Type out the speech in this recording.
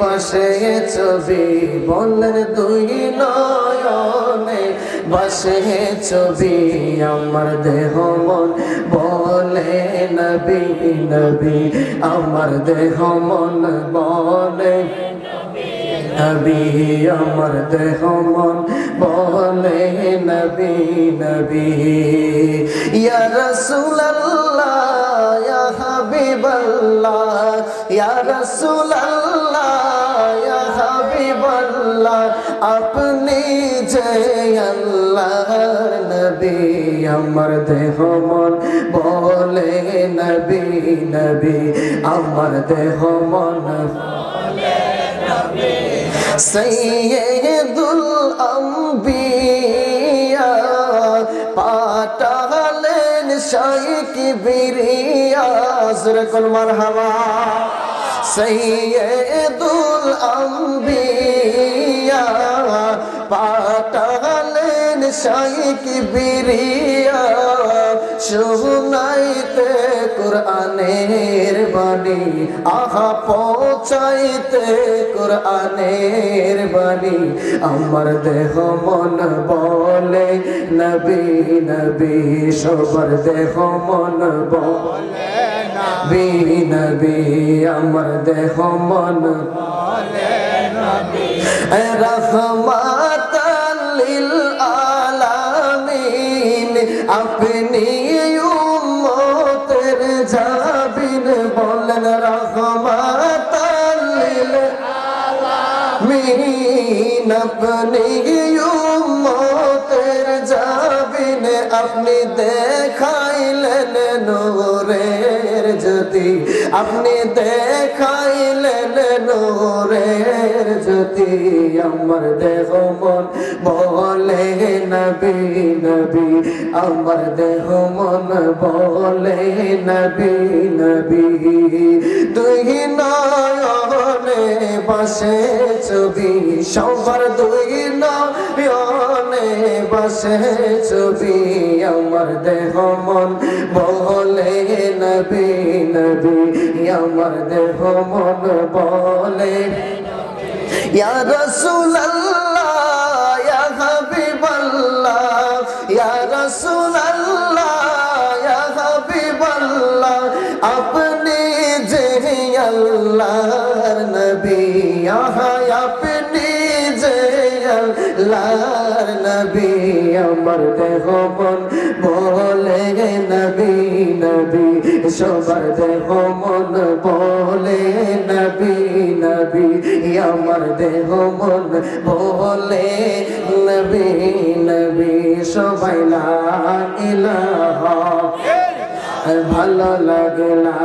বসে ছবি বলেন দুই নয়নে, বসে ছবি, আমার দেহ মন বলে, নবী নবী, আমার দেহ মন বলে। নবী, আমার দেহ মন বলে, নবী নবী। ইয়া রাসূলুল্লাহ, ইয়া হাবিবাল্লাহ আপনি যে আল্লাহর নবী, আমার দেহ মন বলে নবী নবী, আমার দেহ মন সৈয়দুল আম্বিয়া পাটালেন শাইক বিরিয়া। সুরকুল মারহাবা। সৈয়দুল আম্বিয়া পাটালেন শাইক বিরিয়া। শুনাইতে কোরআনের বাণী, আহা পৌঁছাইতে কোরআনের বাণী। আমার দেহ মন বলে, নবী নবী, সবার দেহ মন বলে। নবী নবী, আমার দেহ মন রহমাতাল লিল আলামিন, আপনি উম্মতের যাবিন বলেন রহমাতাল লিল আলামিন, আপনি উম্মতের যাবিন আপনি দেখাইলেন নূরের জ্যোতি আপনি দেখাইলেন নূরের জ্যোতি আমার দেহ মন বলে, নবী নবী, আমার দেহ মন বলে, নবী নবী। তুই নয়নে বসে ছবি, সবার দুই নয়নে বসে ছবি, আমার দেহ মন বলে নবী নবী আমার দেহ মন বলে। ইয়া রাসূলুল্লাহ, ইয়া হাবিবাল্লাহ, ইয়া রাসূলুল্লাহ, ইয়া হাবিবাল্লাহ, আপনি যে আল্লাহর নবী, আহা, আপনি আল্লাহর নবী, আমার দেহ মন বলে নবী নবী, সবার দেহ মন বলে নবী নবী, আমার দেহ মন বলে নবী নবী, সবাই ইলাহা। ভালো লাগে না